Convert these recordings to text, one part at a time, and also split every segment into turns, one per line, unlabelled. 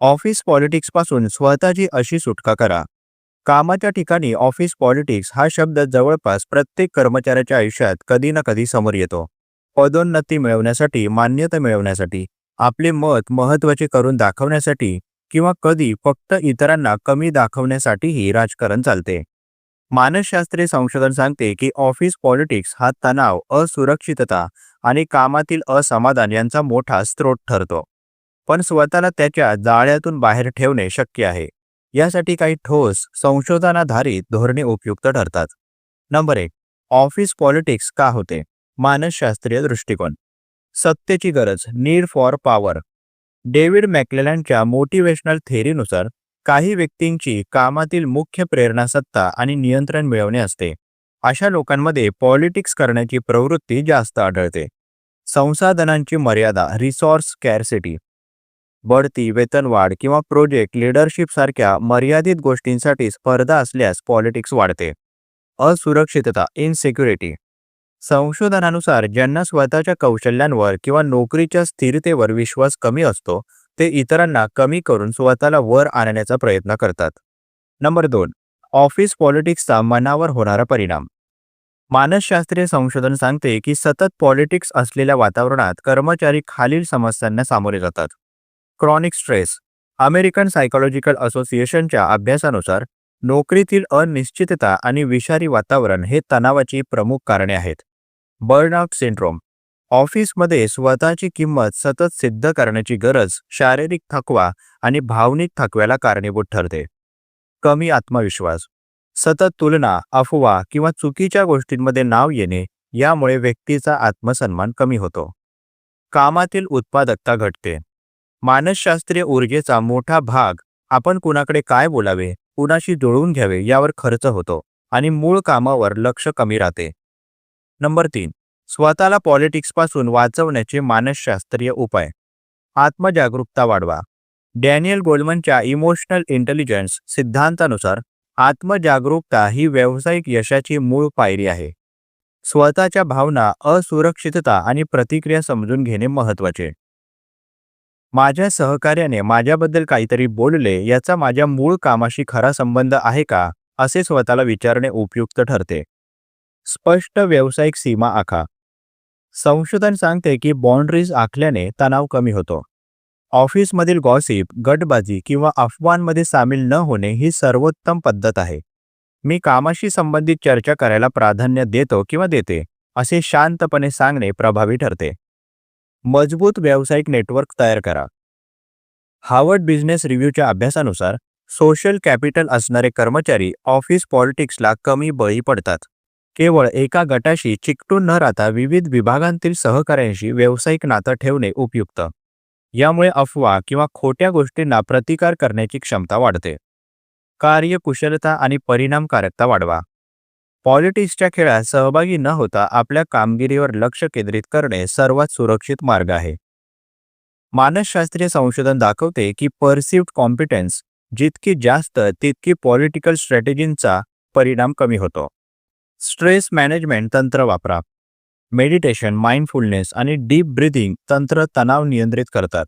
Office पॉलिटिक्सपासून स्वतःची अशी सुटका करा. कामाच्या ठिकाणी ऑफिस पॉलिटिक्स हा शब्द जवळपास प्रत्येक कर्मचाऱ्याच्या आयुष्यात कधी ना कधी समोर येतो. पदोन्नती मिळवण्यासाठी मान्यता मिळवण्यासाठी आपले मत महत्त्वाचे करून दाखवण्यासाठी किंवा कधी फक्त इतरांना कमी दाखवण्यासाठीही राजकारण चालते. मानसशास्त्रीय संशोधन सांगते की ऑफिस पॉलिटिक्स हा तणाव असुरक्षितता आणि कामातील असमाधान यांचा मोठा स्रोत ठरतो. पण स्वतःला त्याच्या जाळ्यातून बाहेर ठेवणे शक्य आहे. यासाठी काही ठोस संशोधनाधारित धोरणे उपयुक्त ठरतात. नंबर एक ऑफिस पॉलिटिक्स का होते? मानसशास्त्रीय दृष्टिकोन. सत्तेची गरज नीड फॉर पॉवर. डेव्हिड मॅक्लेलँडच्या मोटिवेशनल थेअरीनुसार काही व्यक्तींची कामातील मुख्य प्रेरणा सत्ता आणि नियंत्रण मिळवणे असते. अशा लोकांमध्ये पॉलिटिक्स करण्याची प्रवृत्ती जास्त आढळते. संसाधनांची मर्यादा रिसॉर्स कॅरसिटी बढती वेतनवाढ किंवा प्रोजेक्ट लिडरशिप सारख्या मर्यादित गोष्टींसाठी स्पर्धा असल्यास पॉलिटिक्स वाढते. असुरक्षितता इनसिक्युरिटी संशोधनानुसार ज्यांना स्वतःच्या कौशल्यांवर किंवा नोकरीच्या स्थिरतेवर विश्वास कमी असतो ते इतरांना कमी करून स्वतःला वर आणण्याचा प्रयत्न करतात. नंबर दोन ऑफिस पॉलिटिक्सचा मनावर होणारा परिणाम. मानसशास्त्रीय संशोधन सांगते की सतत पॉलिटिक्स असलेल्या वातावरणात कर्मचारी खालील समस्यांना सामोरे जातात. Chronic stress. अमेरिकन सायकोलॉजिकल असोसिएशनच्या अभ्यासानुसार नोकरीतील अनिश्चितता आणि विषारी वातावरण हे तणावाची प्रमुख कारणे आहेत. Burnout syndrome. ऑफिसमध्ये स्वतःची किंमत सतत सिद्ध करण्याची गरज शारीरिक थकवा आणि भावनिक थकव्याला कारणीभूत ठरते. कमी आत्मविश्वास. सतत तुलना अफवा किंवा चुकीच्या गोष्टींमध्ये नाव येणे यामुळे व्यक्तीचा आत्मसन्मान कमी होतो. कामातील उत्पादकता घटते. मानसशास्त्रीय ऊर्जेचा मोठा भाग आपण कुणाकडे काय बोलावे कुणाशी जुळवून घ्यावे यावर खर्च होतो आणि मूळ कामावर लक्ष कमी राहते. नंबर तीन स्वतःला पॉलिटिक्सपासून वाचवण्याचे मानसशास्त्रीय उपाय. आत्मजागरूकता वाढवा. डॅनियल गोल्डमनच्या इमोशनल इंटेलिजन्स सिद्धांतानुसार आत्मजागरूकता ही व्यावसायिक यशाची मूळ पायरी आहे. स्वतःच्या भावना असुरक्षितता आणि प्रतिक्रिया समजून घेणे महत्त्वाचे. माझ्या सहकार्याने माझ्याबद्दल काहीतरी बोलले याचा माझ्या मूळ कामाशी खरा संबंध आहे का असे स्वतःला विचारणे उपयुक्त ठरते. स्पष्ट व्यावसायिक सीमा आखा. संशोधन सांगते की बाउंड्रीज आखल्याने तणाव कमी होतो. ऑफिसमधील गॉसिप गटबाजी किंवा अफवांमध्ये सामील न होणे ही सर्वोत्तम पद्धत आहे. मी कामाशी संबंधित चर्चा करायला प्राधान्य देतो किंवा देते असे शांतपणे सांगणे प्रभावी ठरते. मजबूत व्यावसायिक नेटवर्क तयार करा. हार्वर्ड बिझनेस रिव्ह्यूच्या अभ्यासानुसार सोशल कॅपिटल असणारे कर्मचारी ऑफिस पॉलिटिक्सला कमी बळी पडतात. केवळ एका गटाशी चिकटून न राहता विविध विभागांतील सहकाऱ्यांशी व्यावसायिक नातं ठेवणे उपयुक्त. यामुळे अफवा किंवा खोट्या गोष्टींना प्रतिकार करण्याची क्षमता वाढते. कार्यकुशलता आणि परिणामकारकता वाढवा. पॉलिटिक्सच्या खेळात सहभागी न होता आपल्या कामगिरीवर लक्ष केंद्रित करणे सर्वात सुरक्षित मार्ग आहे. मानसशास्त्रीय संशोधन दाखवते की परसिव्ड कॉम्पिटन्स जितकी जास्त तितकी पॉलिटिकल स्ट्रॅटेजींचा परिणाम कमी होतो. स्ट्रेस मॅनेजमेंट तंत्र वापरा. मेडिटेशन माइंडफुलनेस आणि डीप ब्रिथिंग तंत्र तणाव नियंत्रित करतात.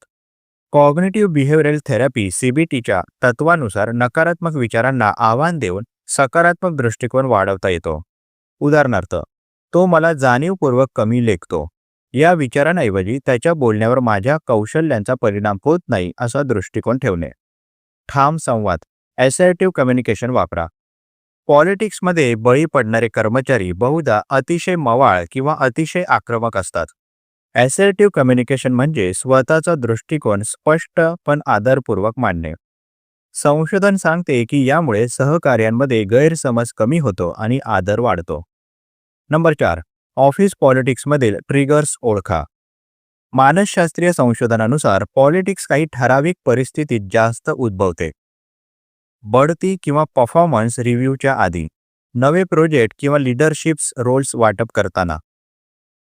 कॉग्नेटिव्ह बिहेवियरल थेरपी सीबीटीच्या तत्वानुसार नकारात्मक विचारांना आव्हान देऊन सकारात्मक दृष्टिकोन वाढवता येतो. उदाहरणार्थ तो मला जाणीवपूर्वक कमी लेखतो. या विचारांऐवजी त्याच्या बोलण्यावर माझ्या कौशल्यांचा परिणाम होत नाही असा दृष्टिकोन ठेवणे. ठाम संवाद ॲसर्टिव्ह कम्युनिकेशन वापरा. पॉलिटिक्समध्ये बळी पडणारे कर्मचारी बहुधा अतिशय मवाळ किंवा अतिशय आक्रमक असतात. ॲसर्टिव्ह कम्युनिकेशन म्हणजे स्वतःचा दृष्टिकोन स्पष्ट पण आदरपूर्वक मांडणे. संशोधन सांगते की यामुळे सहकार्यांमध्ये गैरसमज कमी होतो आणि आदर वाढतो. नंबर चार ऑफिस पॉलिटिक्समधील ट्रिगर्स ओळखा. मानसशास्त्रीय संशोधनानुसार पॉलिटिक्स काही ठराविक परिस्थितीत जास्त उद्भवते. बढती किंवा परफॉर्मन्स रिव्ह्यूच्या आधी नवे प्रोजेक्ट किंवा लिडरशिप्स रोल्स वाटप करताना.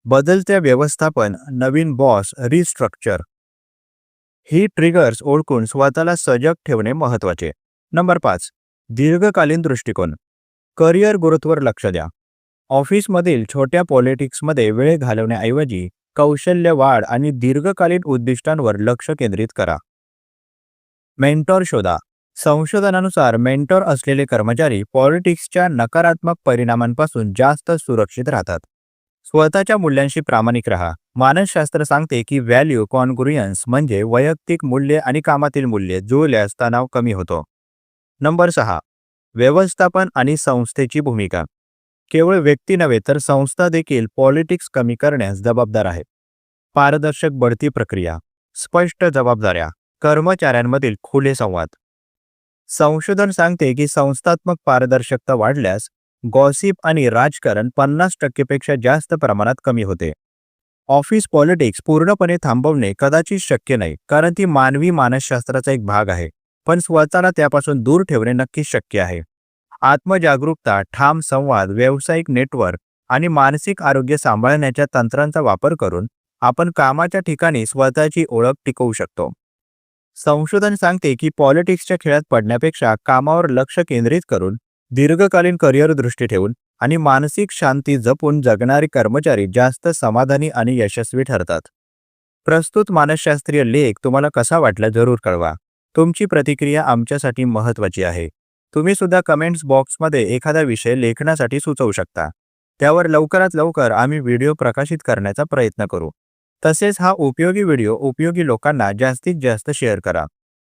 बदलत्या व्यवस्थापन नवीन बॉस रिस्ट्रक्चर. ही ट्रिगर्स ओळखून स्वतःला सजग ठेवणे महत्त्वाचे. नंबर पाच दीर्घकालीन दृष्टिकोन. करिअर ग्रोथवर लक्ष द्या. ऑफिसमधील छोट्या पॉलिटिक्समध्ये वेळ घालवण्याऐवजी कौशल्य वाढ आणि दीर्घकालीन उद्दिष्टांवर लक्ष केंद्रित करा. मेंटॉर शोधा. संशोधनानुसार मेंटॉर असलेले कर्मचारी पॉलिटिक्सच्या नकारात्मक परिणामांपासून जास्त सुरक्षित राहतात. स्वतःच्या मूल्यांशी प्रामाणिक राहा. मानसशास्त्र सांगते की व्हॅल्यू कॉन्ग्रुयन्स म्हणजे वैयक्तिक मूल्ये आणि कामातील मूल्ये जुळल्यास तणाव कमी होतो. नंबर सहा. व्यवस्थापन आणि संस्थेची भूमिका. केवळ व्यक्ती नव्हे तर संस्था देखील पॉलिटिक्स कमी करण्यास जबाबदार आहे. पारदर्शक बढती प्रक्रिया. स्पष्ट जबाबदाऱ्या. कर्मचाऱ्यांमधील खुले संवाद. संशोधन सांगते की संस्थात्मक पारदर्शकता वाढल्यास गॉसिप आणि राजकारण पन्नास टक्केपेक्षा जास्त प्रमाणात कमी होते. ऑफिस पॉलिटिक्स पूर्णपणे थांबवणे कदाचित शक्य नाही कारण ती मानवी मानसशास्त्राचा एक भाग आहे पण स्वतःला त्यापासून दूर ठेवणे नक्कीच शक्य आहे. आत्मजागरूकता ठाम संवाद व्यावसायिक नेटवर्क आणि मानसिक आरोग्य सांभाळण्याच्या तंत्रांचा वापर करून आपण कामाच्या ठिकाणी स्वतःची ओळख टिकवू शकतो. संशोधन सांगते की पॉलिटिक्सच्या खेळात पडण्यापेक्षा कामावर लक्ष केंद्रित करून दीर्घकालीन करिअर दृष्टी ठेवून आणि मानसिक शांती जपून जगणारे कर्मचारी जास्त समाधानी आणि यशस्वी ठरतात. प्रस्तुत मानसशास्त्रीय लेख तुम्हाला कसा वाटला जरूर कळवा. तुमची प्रतिक्रिया आमच्यासाठी महत्त्वाची आहे. तुम्ही सुद्धा कमेंट्स बॉक्समध्ये एखादा विषय लेखनासाठी सुचवू शकता. त्यावर लवकरात लवकर आम्ही व्हिडिओ प्रकाशित करण्याचा प्रयत्न करू. तसेच हा उपयोगी व्हिडिओ उपयोगी लोकांना जास्तीत जास्त शेअर करा.